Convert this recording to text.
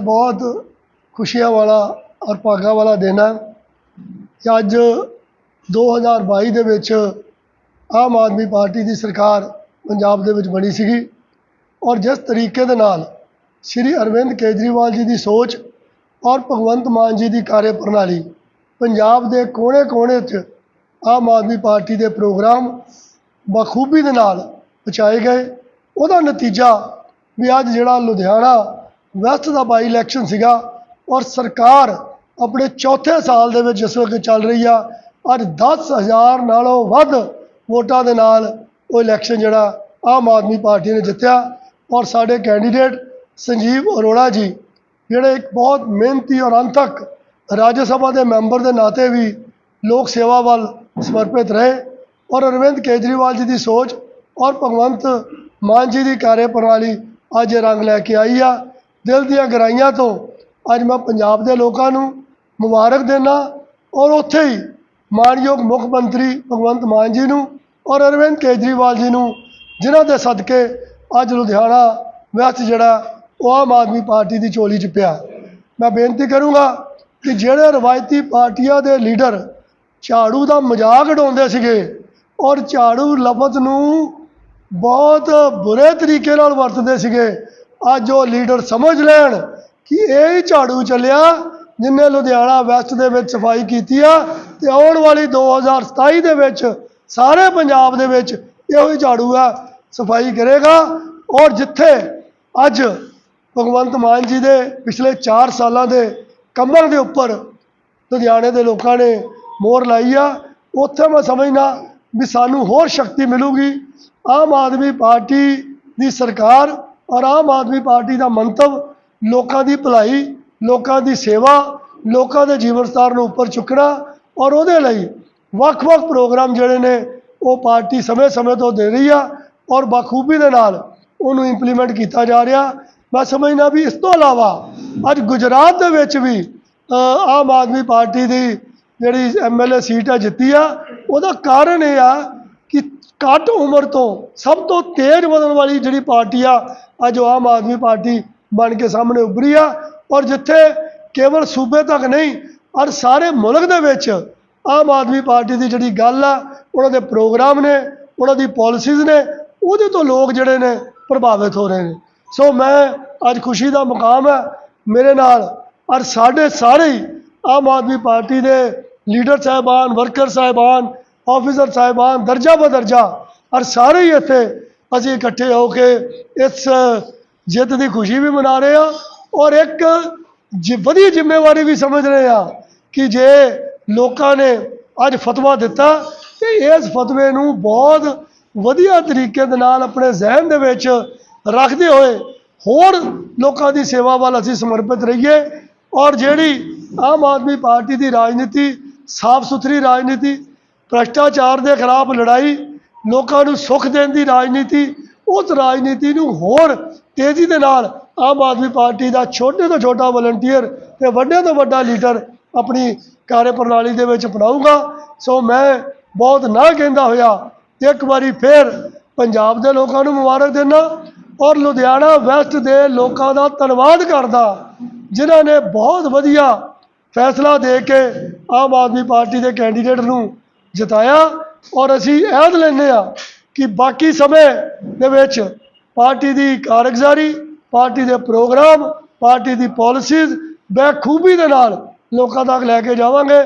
ਬਹੁਤ ਖੁਸ਼ੀਆਂ ਵਾਲਾ ਔਰ ਭਾਗਾਂ ਵਾਲਾ ਦਿਨ ਹੈ। ਕਿ ਅੱਜ 2022 ਦੇ ਵਿੱਚ ਆਮ ਆਦਮੀ ਪਾਰਟੀ ਦੀ ਸਰਕਾਰ ਪੰਜਾਬ ਦੇ ਵਿੱਚ ਬਣੀ ਸੀਗੀ। ਔਰ ਜਿਸ ਤਰੀਕੇ ਦੇ ਨਾਲ ਸ਼੍ਰੀ ਅਰਵਿੰਦ ਕੇਜਰੀਵਾਲ ਜੀ ਦੀ ਸੋਚ ਔਰ ਭਗਵੰਤ ਮਾਨ ਜੀ ਦੀ ਕਾਰਜਪ੍ਰਣਾਲੀ ਪੰਜਾਬ ਦੇ ਕੋਨੇ-ਕੋਨੇ 'ਚ ਆਮ ਆਦਮੀ ਪਾਰਟੀ ਦੇ ਪ੍ਰੋਗਰਾਮ ਬਖੂਬੀ ਦੇ ਨਾਲ ਪਹੁੰਚਾਏ ਗਏ। ਉਹਦਾ ਨਤੀਜਾ ਵੀ ਅੱਜ ਜਿਹੜਾ ਲੁਧਿਆਣਾ ਵੈਸਟ ਦਾ ਬਾਈ ਇਲੈਕਸ਼ਨ ਸੀਗਾ ਔਰ ਸਰਕਾਰ ਆਪਣੇ ਚੌਥੇ ਸਾਲ ਦੇ ਵਿੱਚ ਜਿਸ ਵਕਤ ਚੱਲ ਰਹੀ ਆ, ਅੱਜ 10000 ਨਾਲੋਂ ਵੱਧ ਵੋਟਾਂ ਦੇ ਨਾਲ ਉਹ ਇਲੈਕਸ਼ਨ ਜਿਹੜਾ ਆਮ ਆਦਮੀ ਪਾਰਟੀ ਨੇ ਜਿੱਤਿਆ। ਔਰ ਸਾਡੇ ਕੈਂਡੀਡੇਟ ਸੰਜੀਵ ਅਰੋੜਾ ਜੀ, ਜਿਹੜੇ ਇੱਕ ਬਹੁਤ ਮਿਹਨਤੀ ਔਰ ਅੰਤਕ ਰਾਜ ਸਭਾ ਦੇ ਮੈਂਬਰ ਦੇ ਨਾਤੇ ਵੀ ਲੋਕ ਸੇਵਾ ਵੱਲ ਸਮਰਪਿਤ ਰਹੇ। ਔਰ ਅਰਵਿੰਦ ਕੇਜਰੀਵਾਲ ਜੀ ਦੀ ਸੋਚ ਔਰ ਭਗਵੰਤ ਮਾਨ ਜੀ ਦੀ ਕਾਰਜਪ੍ਰਣਾਲੀ ਅੱਜ ਰੰਗ ਲੈ ਕੇ ਆਈ ਆ। ਦਿਲ ਦੀਆਂ ਗਹਿਰਾਈਆਂ ਤੋਂ ਅੱਜ ਮੈਂ ਪੰਜਾਬ ਦੇ ਲੋਕਾਂ ਨੂੰ ਮੁਬਾਰਕ ਦੇਣਾ ਔਰ ਉੱਥੇ ਹੀ ਮਾਨਯੋਗ ਮੁੱਖ ਮੰਤਰੀ ਭਗਵੰਤ ਮਾਨ ਜੀ ਨੂੰ ਔਰ ਅਰਵਿੰਦ ਕੇਜਰੀਵਾਲ ਜੀ ਨੂੰ, ਜਿਨ੍ਹਾਂ ਦੇ ਸਦਕੇ ਅੱਜ ਲੁਧਿਆਣਾ ਵੈਸਟ ਜਿਹੜਾ ਉਹ ਆਮ ਆਦਮੀ ਪਾਰਟੀ ਦੀ ਚੋਲੀ 'ਚ ਪਿਆ। ਮੈਂ ਬੇਨਤੀ ਕਰੂੰਗਾ ਕਿ ਜਿਹੜੇ ਰਵਾਇਤੀ ਪਾਰਟੀਆਂ ਦੇ ਲੀਡਰ ਝਾੜੂ ਦਾ ਮਜ਼ਾਕ ਉਡਾਉਂਦੇ ਸੀਗੇ ਔਰ ਝਾੜੂ ਲਫ਼ਜ਼ ਨੂੰ ਬਹੁਤ ਬੁਰੇ ਤਰੀਕੇ ਨਾਲ ਵਰਤਦੇ ਸੀਗੇ ਅੱਜ ਉਹ ਲੀਡਰ ਸਮਝ ਲੈਣ ਕਿ ਇਹ ਹੀ ਝਾੜੂ ਚੱਲਿਆ ਜਿਨੇ ਲੁਧਿਆਣਾ ਵੈਸਟ ਦੇ ਵਿੱਚ ਸਫ਼ਾਈ ਕੀਤੀ ਆ ਤੇ ਆਉਣ ਵਾਲੀ 2027 ਦੇ ਵਿੱਚ ਸਾਰੇ ਪੰਜਾਬ ਦੇ ਵਿੱਚ ਇਹੋ ਹੀ ਝਾੜੂ ਆ, ਸਫ਼ਾਈ ਕਰੇਗਾ। ਔਰ ਜਿੱਥੇ ਅੱਜ ਭਗਵੰਤ ਮਾਨ ਜੀ ਦੇ ਪਿਛਲੇ 4 ਸਾਲਾਂ ਦੇ ਕੰਮਾਂ ਦੇ ਉੱਪਰ ਲੁਧਿਆਣੇ ਦੇ ਲੋਕਾਂ ਨੇ ਮੋਹਰ ਲਾਈ ਆ, ਉੱਥੇ ਮੈਂ ਸਮਝਦਾ ਵੀ ਸਾਨੂੰ ਹੋਰ ਸ਼ਕਤੀ ਮਿਲੂਗੀ। ਆਮ ਆਦਮੀ ਪਾਰਟੀ ਦੀ ਸਰਕਾਰ ਔਰ ਆਮ ਆਦਮੀ ਪਾਰਟੀ ਦਾ ਮੰਤਵ ਲੋਕਾਂ ਦੀ ਭਲਾਈ, ਲੋਕਾਂ ਦੀ ਸੇਵਾ, ਲੋਕਾਂ ਦੇ ਜੀਵਨ ਸਤਰ ਨੂੰ ਉੱਪਰ ਚੁੱਕਣਾ ਔਰ ਉਹਦੇ ਲਈ ਵੱਖ-ਵੱਖ ਪ੍ਰੋਗਰਾਮ ਜਿਹੜੇ ਨੇ ਉਹ ਪਾਰਟੀ ਸਮੇਂ-ਸਮੇਂ ਤੋਂ ਦੇ ਰਹੀ ਆ ਔਰ ਬਖੂਬੀ ਦੇ ਨਾਲ ਉਹਨੂੰ ਇੰਪਲੀਮੈਂਟ ਕੀਤਾ ਜਾ ਰਿਹਾ। ਮੈਂ ਸਮਝਦਾ ਵੀ ਇਸ ਤੋਂ ਇਲਾਵਾ ਅੱਜ ਗੁਜਰਾਤ ਦੇ ਵਿੱਚ ਵੀ ਆਮ ਆਦਮੀ ਪਾਰਟੀ ਦੀ ਜਿਹੜੀ ਐਮਐਲਏ ਸੀਟ ਆ ਜਿੱਤੀ ਆ, ਉਹਦਾ ਕਾਰਨ ਇਹ ਆ ਘੱਟ ਉਮਰ ਤੋਂ ਸਭ ਤੋਂ ਤੇਜ਼ ਵਧਣ ਵਾਲੀ ਜਿਹੜੀ ਪਾਰਟੀ ਆ, ਅੱਜ ਉਹ ਆਮ ਆਦਮੀ ਪਾਰਟੀ ਬਣ ਕੇ ਸਾਹਮਣੇ ਉੱਭਰੀ ਆ। ਔਰ ਜਿੱਥੇ ਕੇਵਲ ਸੂਬੇ ਤੱਕ ਨਹੀਂ, ਔਰ ਸਾਰੇ ਮੁਲਕ ਦੇ ਵਿੱਚ ਆਮ ਆਦਮੀ ਪਾਰਟੀ ਦੀ ਜਿਹੜੀ ਗੱਲ ਆ, ਉਹਨਾਂ ਦੇ ਪ੍ਰੋਗਰਾਮ ਨੇ, ਉਹਨਾਂ ਦੀ ਪਾਲਿਸੀਜ਼ ਨੇ, ਉਹਦੇ ਤੋਂ ਲੋਕ ਜਿਹੜੇ ਨੇ ਪ੍ਰਭਾਵਿਤ ਹੋ ਰਹੇ ਨੇ। ਸੋ ਮੈਂ ਅੱਜ ਖੁਸ਼ੀ ਦਾ ਮੁਕਾਮ ਹੈ ਮੇਰੇ ਨਾਲ ਔਰ ਸਾਡੇ ਸਾਰੇ ਹੀ ਆਮ ਆਦਮੀ ਪਾਰਟੀ ਦੇ ਲੀਡਰ ਸਾਹਿਬਾਨ, ਵਰਕਰ ਸਾਹਿਬਾਨ ਆਫੀਸਰ ਸਾਹਿਬਾਨ, ਦਰਜਾ ਬਦਰਜਾ ਔਰ ਸਾਰੇ ਹੀ ਇੱਥੇ ਅਸੀਂ ਇਕੱਠੇ ਹੋ ਕੇ ਇਸ ਜਿੱਤ ਦੀ ਖੁਸ਼ੀ ਵੀ ਮਨਾ ਰਹੇ ਹਾਂ ਔਰ ਇੱਕ ਜ, ਵਧੀਆ ਜ਼ਿੰਮੇਵਾਰੀ ਵੀ ਸਮਝ ਰਹੇ ਹਾਂ ਕਿ ਜੇ ਲੋਕਾਂ ਨੇ ਅੱਜ ਫਤਵਾ ਦਿੱਤਾ, ਤੇ ਇਸ ਫਤਵੇ ਨੂੰ ਬਹੁਤ ਵਧੀਆ ਤਰੀਕੇ ਦੇ ਨਾਲ ਆਪਣੇ ਜ਼ਿਹਨ ਦੇ ਵਿੱਚ ਰੱਖਦੇ ਹੋਏ ਹੋਰ ਲੋਕਾਂ ਦੀ ਸੇਵਾ ਵੱਲ ਅਸੀਂ ਸਮਰਪਿਤ ਰਹੀਏ ਔਰ ਜਿਹੜੀ ਆਮ ਆਦਮੀ ਪਾਰਟੀ ਦੀ ਰਾਜਨੀਤੀ ਸਾਫ਼ ਸੁਥਰੀ ਰਾਜਨੀਤੀ ਭ੍ਰਸ਼ਟਾਚਾਰ ਦੇ ਖਿਲਾਫ ਲੜਾਈ, ਲੋਕਾਂ ਨੂੰ ਸੁੱਖ ਦੇਣ ਦੀ ਰਾਜਨੀਤੀ, ਉਸ ਰਾਜਨੀਤੀ ਨੂੰ ਹੋਰ ਤੇਜ਼ੀ ਦੇ ਨਾਲ ਆਮ ਆਦਮੀ ਪਾਰਟੀ ਦਾ ਛੋਟੇ ਤੋਂ ਛੋਟਾ ਵਲੰਟੀਅਰ ਤੇ ਵੱਡੇ ਤੋਂ ਵੱਡਾ ਲੀਡਰ ਆਪਣੀ ਕਾਰਜ ਪ੍ਰਣਾਲੀ ਦੇ ਵਿੱਚ ਅਪਣਾਊਗਾ ਸੋ ਮੈਂ ਬਹੁਤ ਨਾ ਕਹਿੰਦਾ ਹੋਇਆ, ਇੱਕ ਵਾਰੀ ਫੇਰ ਪੰਜਾਬ ਦੇ ਲੋਕਾਂ ਨੂੰ ਮੁਬਾਰਕ ਦਿੰਦਾ ਔਰ ਲੁਧਿਆਣਾ ਵੈਸਟ ਦੇ ਲੋਕਾਂ ਦਾ ਧੰਨਵਾਦ ਕਰਦਾ, ਜਿਨ੍ਹਾਂ ਨੇ ਬਹੁਤ ਵਧੀਆ ਫੈਸਲਾ ਦੇ ਕੇ ਆਮ ਆਦਮੀ ਪਾਰਟੀ ਦੇ ਕੈਂਡੀਡੇਟ ਨੂੰ ਜਿਤਾਇਆ ਔਰ ਅਸੀਂ ਐਦ ਲੈਂਦੇ ਆ ਕਿ ਬਾਕੀ ਸਮੇਂ ਦੇ ਵਿੱਚ ਪਾਰਟੀ ਦੀ ਕਾਰਗੁਜ਼ਾਰੀ, ਪਾਰਟੀ ਦੇ ਪ੍ਰੋਗਰਾਮ, ਪਾਰਟੀ ਦੀ ਪਾਲਿਸੀਜ਼ ਬਖੂਬੀ ਦੇ ਨਾਲ ਲੋਕਾਂ ਤੱਕ ਲੈ ਕੇ ਜਾਵਾਂਗੇ।